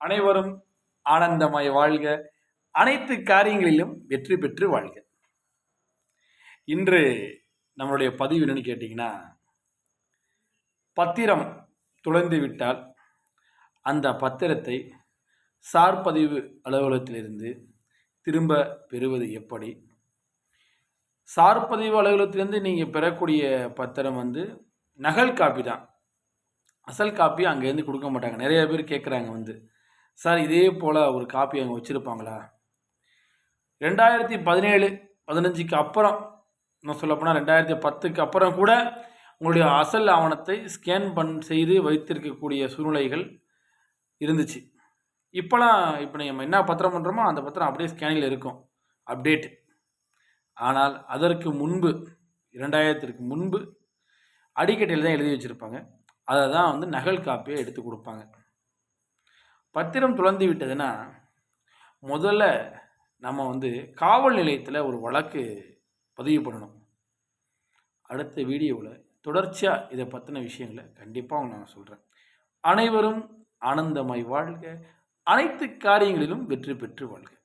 அனைவரும் ஆனந்தமாய் வாழ்க. அனைத்து காரியங்களிலும் வெற்றி பெற்று வாழ்க. இன்று நம்மளுடைய பதிவு என்னன்னு கேட்டிங்கன்னா பத்திரம் துளைந்து விட்டால் அந்த பத்திரத்தை சார் பதிவு அலுவலகத்திலிருந்து திரும்ப பெறுவது எப்படி? சார் பதிவு அலுவலகத்திலேருந்து நீங்கள் பெறக்கூடிய பத்திரம் வந்து நகல் காப்பி தான். அசல் காப்பி அங்கேருந்து கொடுக்க மாட்டாங்க. நிறைய பேர் கேட்குறாங்க வந்து. சார் இதே போல் ஒரு காப்பி அங்கே வச்சுருப்பாங்களா? ரெண்டாயிரத்தி பதினேழு பதினஞ்சுக்கு அப்புறம் இன்னும் சொல்லப்போனால் ரெண்டாயிரத்தி பத்துக்கு அப்புறம் கூட உங்களுடைய அசல் ஆவணத்தை ஸ்கேன் பண் செய்து வைத்திருக்கக்கூடிய சூழ்நிலைகள் இருந்துச்சு. இப்போலாம் இப்போ நம்ம என்ன பத்திரம் பண்ணுறோமோ அந்த பத்திரம் அப்படியே ஸ்கேனில் இருக்கும் அப்டேட் ஆனால் அதற்கு முன்பு இரண்டாயிரத்திற்கு முன்பு அடிக்கட்டையில் தான் எழுதி வச்சுருப்பாங்க. அதை தான் வந்து நகல் காப்பியை எடுத்து கொடுப்பாங்க. பத்திரம் துளந்து விட்டதுன்னா முதல்ல நம்ம வந்து காவல் நிலையத்தில் ஒரு வழக்கு பதிவு பண்ணணும். அடுத்த வீடியோவில் தொடர்ச்சியாக இதை பற்றின விஷயங்களை கண்டிப்பாக நான் சொல்கிறேன் அனைவரும் ஆனந்தமாய் வாழ்க. அனைத்து காரியங்களிலும் வெற்றி பெற்று வாழ்க.